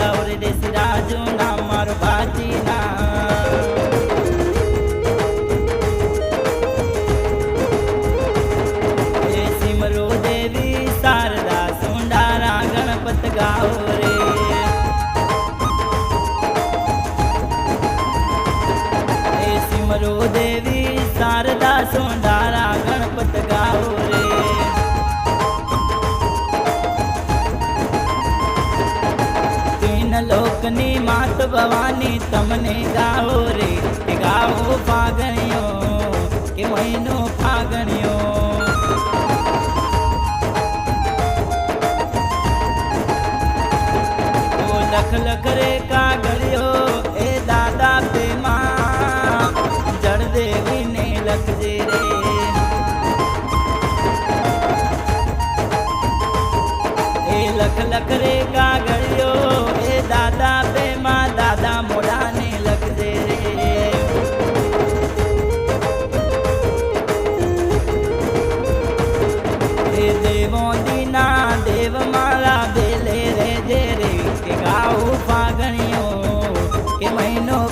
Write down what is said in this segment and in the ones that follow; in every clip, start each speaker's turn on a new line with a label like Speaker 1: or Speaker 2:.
Speaker 1: ફાગણ ગાવ રે લોકની માત ભવાની તમને ગાઓ રે. કે ગાઓ ફાગણિયો, કે મહિનો ફાગણિયો. લખ લખ રે કાગળિયો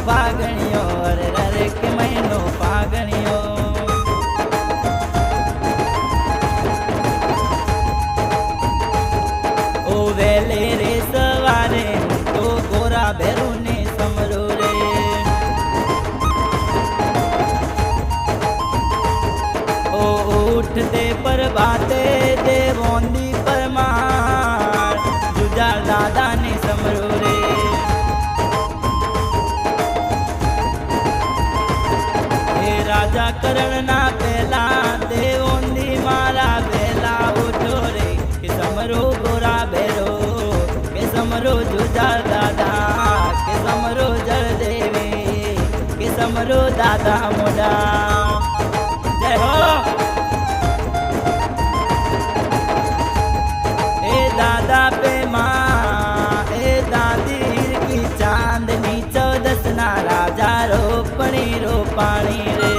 Speaker 1: ફાગણિયો અરે રે કે મહિનો ફાગણિયો ઓ વેલે રે, સવારે તો ગોરા ભેરું ને સમરો રે. ઓ ઉઠતે પર દેવોંદી રોપણી રોપાણી રે.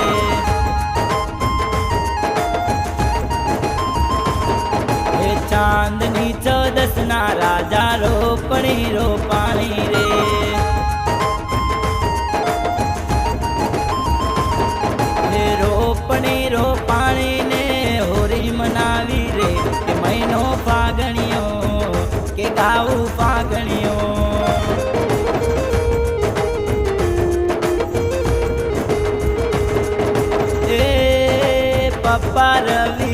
Speaker 1: ચાંદની ચૌદસ ના રાજા રોપણી રોપાણી રે. ગાવું ફાગણિયો એ પપ્પા રવિ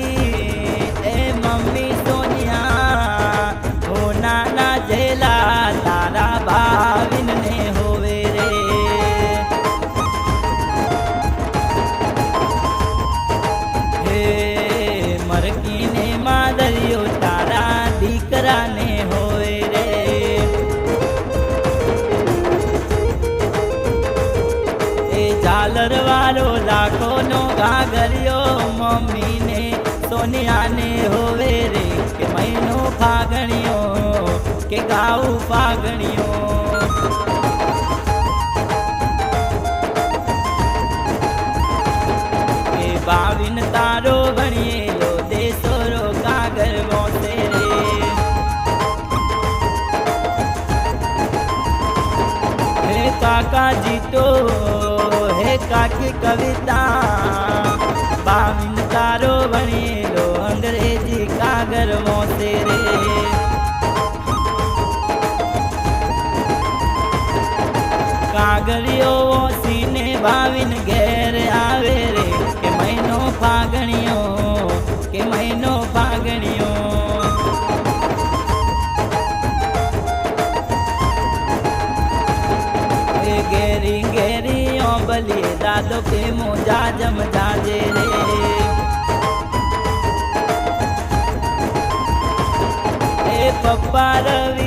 Speaker 1: સોનિયાને હોવે રે? કે મહિનો ફાગણિયો, કે ગાઉ ફાગણિયો? બાવીન તારો ભણીએલો દેશોરો કાગર મોસે રે. હે કાકાજી તો હે કાકી કવિતા, બાવીન કાગળિયો ઓસીને ભાવીન ઘેર આવે રે. કે મહિનો પાઘણીઓ કે મહિનો ફાગણિયો ઘેરી ઘેરી ઓબલીએ બલીએ, દાદો કે મોજા જમ જાજે રે. પપ્પા રવિ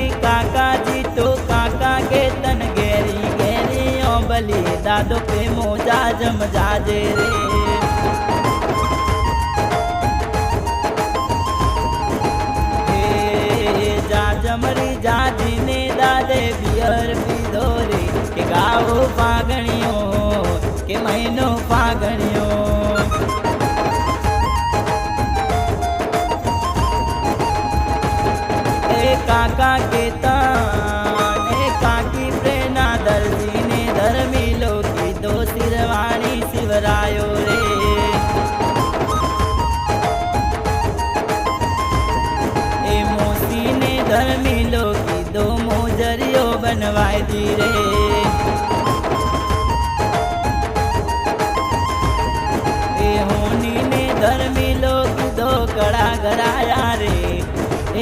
Speaker 1: જાજમ જાજે રે હે જાજમરી જાજીને દાદે પિયર પીધો રે કે ગાવો ફાગણીઓ કે મહિનો એ કાકા કેતન બનવાય દી રે એ હોનીને ધર્મી લોક દો કડા ગરાયા રે.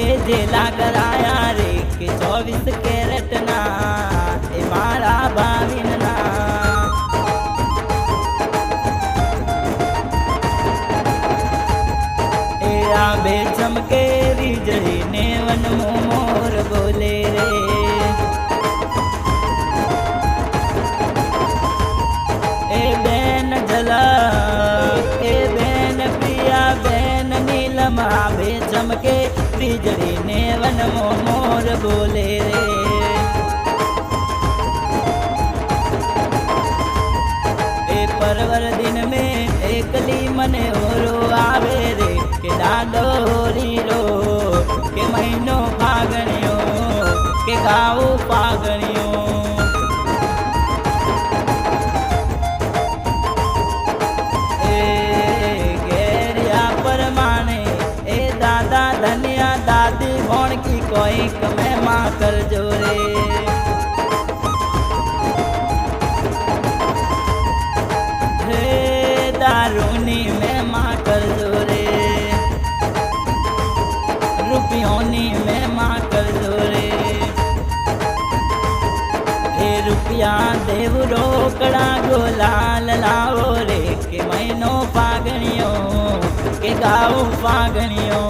Speaker 1: એ જેલા કરાયા રે કે ચોવીસ કેરેટ ના, એ મારા ભાવિન ના. એ આબે ચમકે આબે ચમકે વીજળી ને વનમો મોર બોલે રે. એ પરવર દિન में એકલી મને ઓરો આવે રે, કે દાદો રીરો કે મહિનો ભાગણ્યો, કે ગાવું કરજો રે હે દારૂની મહેમા કરજો રે રૂપિયોની મહેમા કરજો રે એ રૂપિયા દેવ રોકડા ગોલાલ લાવો રે, કે મહિનો ફાગણીઓ કે ગાવું ફાગણીઓ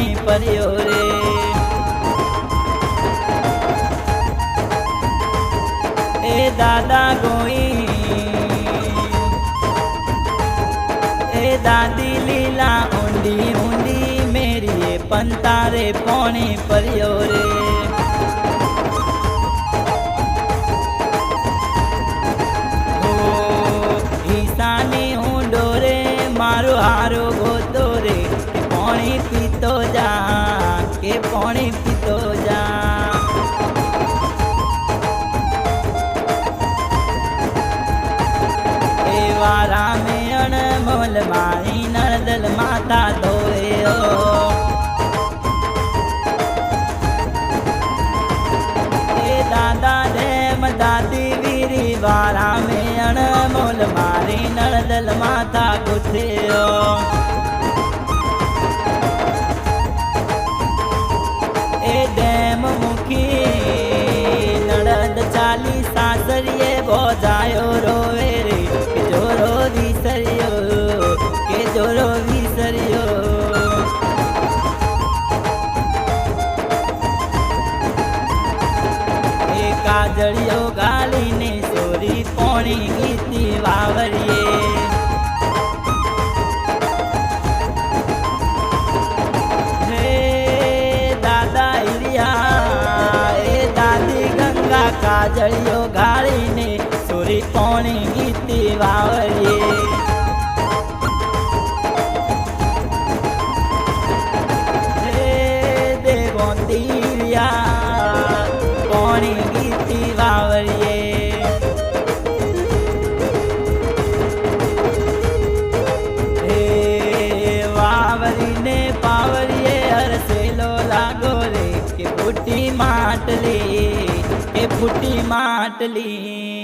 Speaker 1: કોણી પડ્યો રે. એ દાદા ગોઈ. એ દાદી લીલા ઊંડી ઊંડી મેરીએ પંતારે પોણી પડ્યો રે. વારા મેણ મોલ મારી નળદલ માતા ધોયો દાદા રેમ દાદી વીરી વારા મેણ મોલ મારી નળદલ માતા ગુથ્યો સોરી પોણી ગીતી વાવરીએ કાજળિયો ગાળીને સુરી પોણી ગીતી વાવરીએ રે કે